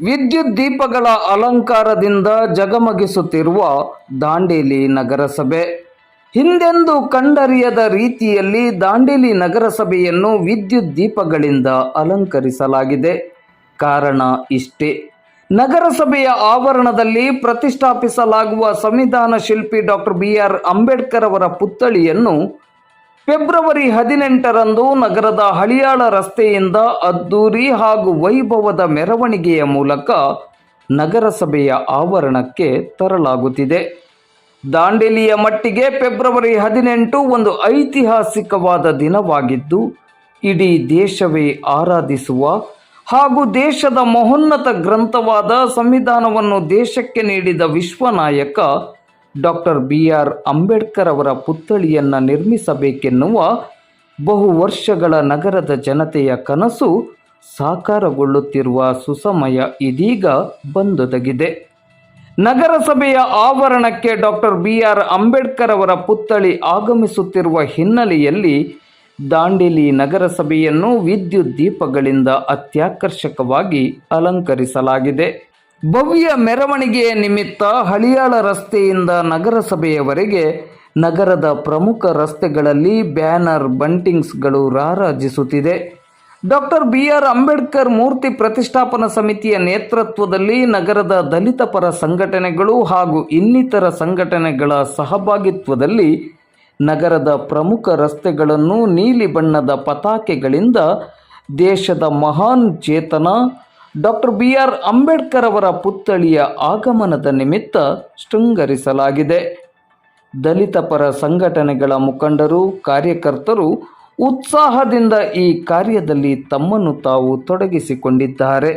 ವಿದ್ಯುತ್ ದೀಪಗಳ ಅಲಂಕಾರದಿಂದ ಜಗಮಗಿಸುತ್ತಿರುವ ದಾಂಡೇಲಿ ನಗರಸಭೆ. ಹಿಂದೆಂದೂ ಕಂಡರಿಯದ ರೀತಿಯಲ್ಲಿ ದಾಂಡೇಲಿ ನಗರಸಭೆಯನ್ನು ವಿದ್ಯುತ್ ದೀಪಗಳಿಂದ ಅಲಂಕರಿಸಲಾಗಿದೆ. ಕಾರಣ ಇಷ್ಟೇ. ನಗರಸಭೆಯ ಆವರಣದಲ್ಲಿ ಪ್ರತಿಷ್ಠಾಪಿಸಲಾಗುವ ಸಂವಿಧಾನ ಶಿಲ್ಪಿ ಡಾಕ್ಟರ್ ಬಿ ಆರ್ ಅಂಬೇಡ್ಕರ್ ಅವರ ಪುತ್ಥಳಿಯನ್ನು ಫೆಬ್ರವರಿ ಹದಿನೆಂಟರಂದು ನಗರದ ಹಳಿಯಾಳ ರಸ್ತೆಯಿಂದ ಅದ್ದೂರಿ ಹಾಗೂ ವೈಭವದ ಮೆರವಣಿಗೆಯ ಮೂಲಕ ನಗರಸಭೆಯ ಆವರಣಕ್ಕೆ ತರಲಾಗುತ್ತಿದೆ. ದಾಂಡೇಲಿಯ ಮಟ್ಟಿಗೆ ಫೆಬ್ರವರಿ ಹದಿನೆಂಟು ಒಂದು ಐತಿಹಾಸಿಕವಾದ ದಿನವಾಗಿದ್ದು, ಇಡೀ ದೇಶವೇ ಆರಾಧಿಸುವ ಹಾಗೂ ದೇಶದ ಮಹೋನ್ನತ ಗ್ರಂಥವಾದ ಸಂವಿಧಾನವನ್ನು ದೇಶಕ್ಕೆ ನೀಡಿದ ವಿಶ್ವನಾಯಕ ಡಾಕ್ಟರ್ ಬಿ ಆರ್ ಅಂಬೇಡ್ಕರ್ ಅವರ ಪುತ್ಥಳಿಯನ್ನು ನಿರ್ಮಿಸಬೇಕೆನ್ನುವ ಬಹು ವರ್ಷಗಳ ನಗರದ ಜನತೆಯ ಕನಸು ಸಾಕಾರಗೊಳ್ಳುತ್ತಿರುವ ಸುಸಮಯ ಇದೀಗ ಬಂದೊದಗಿದೆ. ನಗರಸಭೆಯ ಆವರಣಕ್ಕೆ ಡಾಕ್ಟರ್ ಬಿ ಆರ್ ಅಂಬೇಡ್ಕರ್ ಅವರ ಪುತ್ಥಳಿ ಆಗಮಿಸುತ್ತಿರುವ ಹಿನ್ನೆಲೆಯಲ್ಲಿ ದಾಂಡೇಲಿ ನಗರಸಭೆಯನ್ನು ವಿದ್ಯುತ್ ದೀಪಗಳಿಂದ ಅತ್ಯಾಕರ್ಷಕವಾಗಿ ಅಲಂಕರಿಸಲಾಗಿದೆ. ಭವ್ಯ ಮೆರವಣಿಗೆಯ ನಿಮಿತ್ತ ಹಳಿಯಾಳ ರಸ್ತೆಯಿಂದ ನಗರಸಭೆಯವರೆಗೆ ನಗರದ ಪ್ರಮುಖ ರಸ್ತೆಗಳಲ್ಲಿ ಬ್ಯಾನರ್ ಬಂಟಿಂಗ್ಸ್ಗಳು ರಾರಾಜಿಸುತ್ತಿದೆ. ಡಾಕ್ಟರ್ ಬಿ ಆರ್ ಅಂಬೇಡ್ಕರ್ ಮೂರ್ತಿ ಪ್ರತಿಷ್ಠಾಪನಾ ಸಮಿತಿಯ ನೇತೃತ್ವದಲ್ಲಿ ನಗರದ ದಲಿತ ಪರ ಸಂಘಟನೆಗಳು ಹಾಗೂ ಇನ್ನಿತರ ಸಂಘಟನೆಗಳ ಸಹಭಾಗಿತ್ವದಲ್ಲಿ ನಗರದ ಪ್ರಮುಖ ರಸ್ತೆಗಳನ್ನು ನೀಲಿ ಬಣ್ಣದ ಪತಾಕೆಗಳಿಂದ ದೇಶದ ಮಹಾನ್ ಚೇತನ ಡಾಕ್ಟರ್ ಬಿ ಆರ್ ಅಂಬೇಡ್ಕರ್ ಅವರ ಪುತ್ಥಳಿಯ ಆಗಮನದ ನಿಮಿತ್ತ ಶೃಂಗರಿಸಲಾಗಿದೆ. ದಲಿತ ಪರ ಸಂಘಟನೆಗಳ ಮುಖಂಡರು, ಕಾರ್ಯಕರ್ತರು ಉತ್ಸಾಹದಿಂದ ಈ ಕಾರ್ಯದಲ್ಲಿ ತಮ್ಮನ್ನು ತಾವು ತೊಡಗಿಸಿಕೊಂಡಿದ್ದಾರೆ.